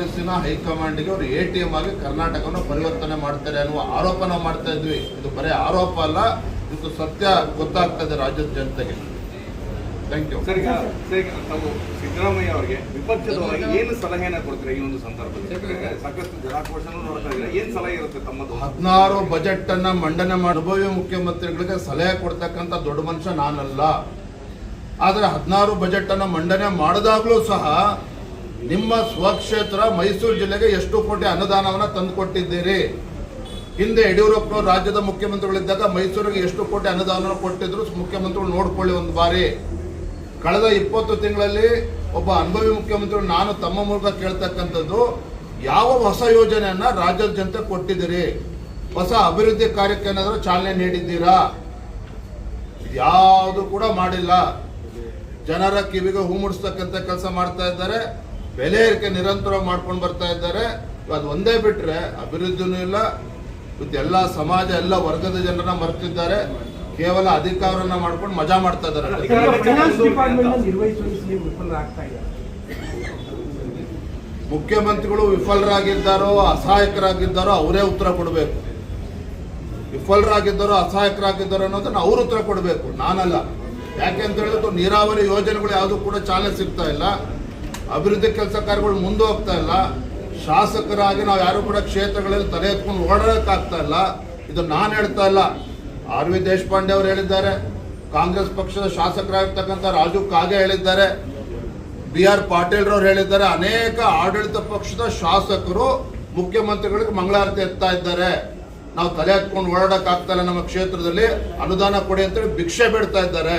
ಕಾಂಗ್ರೆಸ್ಸಿನ ಹೈಕಮಾಂಡ್ಗೆ ಅವರು ಎ ಟಿ ಎಂ ಆಗಿ ಕರ್ನಾಟಕವನ್ನು ಪರಿವರ್ತನೆ ಮಾಡ್ತಾರೆ ಅನ್ನುವ ಆರೋಪನ ಮಾಡ್ತಾ ಇದ್ವಿ. ಇದು ಬರೀ ಆರೋಪ ಅಲ್ಲ ಇದು ಸತ್ಯ ಗೊತ್ತಾಗ್ತದೆ ರಾಜ್ಯದ ಜನತೆಗೆ. ಥ್ಯಾಂಕ್ ಯು ಸರ್ ತಾವು ಸಿದ್ದರಾಮಯ್ಯ ಅವರಿಗೆ ವಿಪಕ್ಷದವರಾಗಿ ಏನು ಸಲಹೆಯನ್ನ ಕೊಡ್ತೀರಾ ಈ ಒಂದು ಸಂದರ್ಭದಲ್ಲಿ? ಸಾಕಷ್ಟು ನೋಡ್ತಾ ಏನ್ ಸಲಹೆ ಇರುತ್ತೆ ತಮ್ಮದು? ಹದಿನಾರು ಬಜೆಟ್ ಅನ್ನ ಮಂಡನೆ ಮಾಡುವ ಅನುಭವಿ ಮುಖ್ಯಮಂತ್ರಿಗಳಿಗೆ ಸಲಹೆ ಕೊಡ್ತಕ್ಕಂಥ ದೊಡ್ಡ ಮನುಷ್ಯ ನಾನಲ್ಲ. ಆದರೆ ಹದಿನಾರು ಬಜೆಟ್ ಅನ್ನ ಮಂಡನೆ ಮಾಡಿದಾಗ್ಲೂ ಸಹ ನಿಮ್ಮ ಸ್ವಕ್ಷೇತ್ರ ಮೈಸೂರು ಜಿಲ್ಲೆಗೆ ಎಷ್ಟು ಕೋಟಿ ಅನುದಾನವನ್ನು ತಂದುಕೊಟ್ಟಿದ್ದೀರಿ? ಹಿಂದೆ ಯಡಿಯೂರಪ್ಪನವರು ರಾಜ್ಯದ ಮುಖ್ಯಮಂತ್ರಿಗಳಿದ್ದಾಗ ಮೈಸೂರಿಗೆ ಎಷ್ಟು ಕೋಟಿ ಅನುದಾನವನ್ನು ಕೊಟ್ಟಿದ್ರು? ಮುಖ್ಯಮಂತ್ರಿಗಳು ನೋಡ್ಕೊಳ್ಳಿ ಒಂದು ಬಾರಿ. ಕಳೆದ ಇಪ್ಪತ್ತು ತಿಂಗಳಲ್ಲಿ ಒಬ್ಬ ಅನುಭವಿ ಮುಖ್ಯಮಂತ್ರಿಗಳು ನಾನು ತಮ್ಮ ಮೂಲಕ ಕೇಳ್ತಕ್ಕಂಥದ್ದು, ಯಾವ ಹೊಸ ಯೋಜನೆಯನ್ನ ರಾಜ್ಯದ ಜನತೆ ಕೊಟ್ಟಿದ್ದೀರಿ? ಹೊಸ ಅಭಿವೃದ್ಧಿ ಕಾರ್ಯಕ್ಕೆ ಏನಾದರೂ ಚಾಲನೆ ನೀಡಿದ್ದೀರಾ? ಯಾವುದು ಕೂಡ ಮಾಡಿಲ್ಲ. ಜನರ ಕಿವಿಗೆ ಹೂ ಮುಡಿಸ್ತಕ್ಕಂಥ ಕೆಲಸ ಮಾಡ್ತಾ ಇದ್ದಾರೆ. ಬೆಲೆ ಏರಿಕೆ ನಿರಂತರ ಮಾಡ್ಕೊಂಡು ಬರ್ತಾ ಇದ್ದಾರೆ. ಅದು ಒಂದೇ ಬಿಟ್ರೆ ಅಭಿವೃದ್ಧಿನೂ ಇಲ್ಲ. ಇವತ್ತು ಎಲ್ಲ ಸಮಾಜ, ಎಲ್ಲ ವರ್ಗದ ಜನರನ್ನ ಮರ್ತಿದ್ದಾರೆ. ಕೇವಲ ಅಧಿಕಾರವನ್ನ ಮಾಡ್ಕೊಂಡು ಮಜಾ ಮಾಡ್ತಾ ಇದ್ದಾರೆ. ಮುಖ್ಯಮಂತ್ರಿಗಳು ವಿಫಲರಾಗಿದ್ದಾರೋ, ಅಸಹಾಯಕರಾಗಿದ್ದಾರೋ, ಅವರೇ ಉತ್ತರ ಕೊಡಬೇಕು. ವಿಫಲರಾಗಿದ್ದಾರೋ, ಅಸಹಾಯಕರಾಗಿದ್ದಾರೋ ಅನ್ನೋದನ್ನ ಅವ್ರು ಉತ್ತರ ಕೊಡಬೇಕು. ನಾನಲ್ಲ. ಯಾಕೆ ಅಂತ ಹೇಳಿದ್ರು ನೀರಾವರಿ ಯೋಜನೆಗಳು ಯಾವುದು ಕೂಡ ಚಾಲನೆ ಸಿಗ್ತಾ ಇಲ್ಲ. ಅಭಿವೃದ್ಧಿ ಕೆಲಸ ಕಾರ್ಯಗಳು ಮುಂದೆ ಹೋಗ್ತಾ ಇಲ್ಲ. ಶಾಸಕರಾಗಿ ನಾವು ಯಾರು ಕೂಡ ಕ್ಷೇತ್ರಗಳಲ್ಲಿ ತಲೆ ಎತ್ಕೊಂಡು ಓಡಾಡಕ್ಕಾಗ್ತಾ ಇಲ್ಲ. ಇದು ನಾನು ಹೇಳ್ತಾ ಇಲ್ಲ. ಆರ್ ವಿ ದೇಶಪಾಂಡೆ ಅವರು ಹೇಳಿದ್ದಾರೆ. ಕಾಂಗ್ರೆಸ್ ಪಕ್ಷದ ಶಾಸಕರಾಗಿರ್ತಕ್ಕಂಥ ರಾಜು ಕಾಗೆ ಹೇಳಿದ್ದಾರೆ. ಬಿ ಆರ್ ಪಾಟೀಲ್ರವ್ರು ಹೇಳಿದ್ದಾರೆ. ಅನೇಕ ಆಡಳಿತ ಪಕ್ಷದ ಶಾಸಕರು ಮುಖ್ಯಮಂತ್ರಿಗಳಿಗೆ ಮಂಗಳಾರತಿ ಎತ್ತಾ ಇದ್ದಾರೆ. ನಾವು ತಲೆ ಹತ್ಕೊಂಡು ಓಡಾಡಕ್ಕಾಗ್ತಾ ಇಲ್ಲ ನಮ್ಮ ಕ್ಷೇತ್ರದಲ್ಲಿ. ಅನುದಾನ ಕೊಡಿ ಅಂತೇಳಿ ಭಿಕ್ಷೆ ಬಿಡ್ತಾ ಇದ್ದಾರೆ.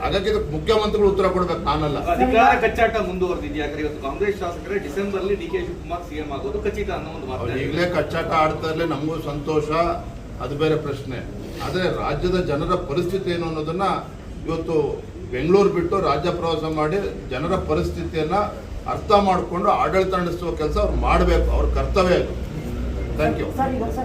ಹಾಗಾಗಿ ಇದಕ್ಕೆ ಮುಖ್ಯಮಂತ್ರಿಗಳು ಉತ್ತರ ಕೊಡ್ಬೇಕು ನಾನಲ್ಲ. ಅಧಿಕಾರ ಕಚ್ಚಾಟ ಮುಂದುವರೆದಿದೆಯಾ ಯಾಕಂದ್ರೆ ಇವತ್ತು ಕಾಂಗ್ರೆಸ್ ಶಾಸಕರ ಡಿಸೆಂಬರ್ ಅಲ್ಲಿ ಡಿ ಕೆ ಶಿವಕುಮಾರ್ ಸಿಎಂ ಆಗೋದು ಖಚಿತ ಅನ್ನೋ ಒಂದು ಮಾತು ಈಗಲೇ ಕಚ್ಚಾಟ ಆಡ್ತಾ ಇರಲಿ ನಮಗೂ ಸಂತೋಷ ಅದು ಬೇರೆ ಪ್ರಶ್ನೆ. ಆದರೆ ರಾಜ್ಯದ ಜನರ ಪರಿಸ್ಥಿತಿ ಏನು ಅನ್ನೋದನ್ನ ಇವತ್ತು ಬೆಂಗಳೂರು ಬಿಟ್ಟು ರಾಜ್ಯ ಪ್ರವಾಸ ಮಾಡಿ ಜನರ ಪರಿಸ್ಥಿತಿಯನ್ನ ಅರ್ಥ ಮಾಡಿಕೊಂಡು ಆಡಳಿತ ನಡೆಸುವ ಕೆಲಸ ಅವ್ರು ಮಾಡಬೇಕು ಅವ್ರ ಕರ್ತವ್ಯ ಅದು ಥ್ಯಾಂಕ್ ಯು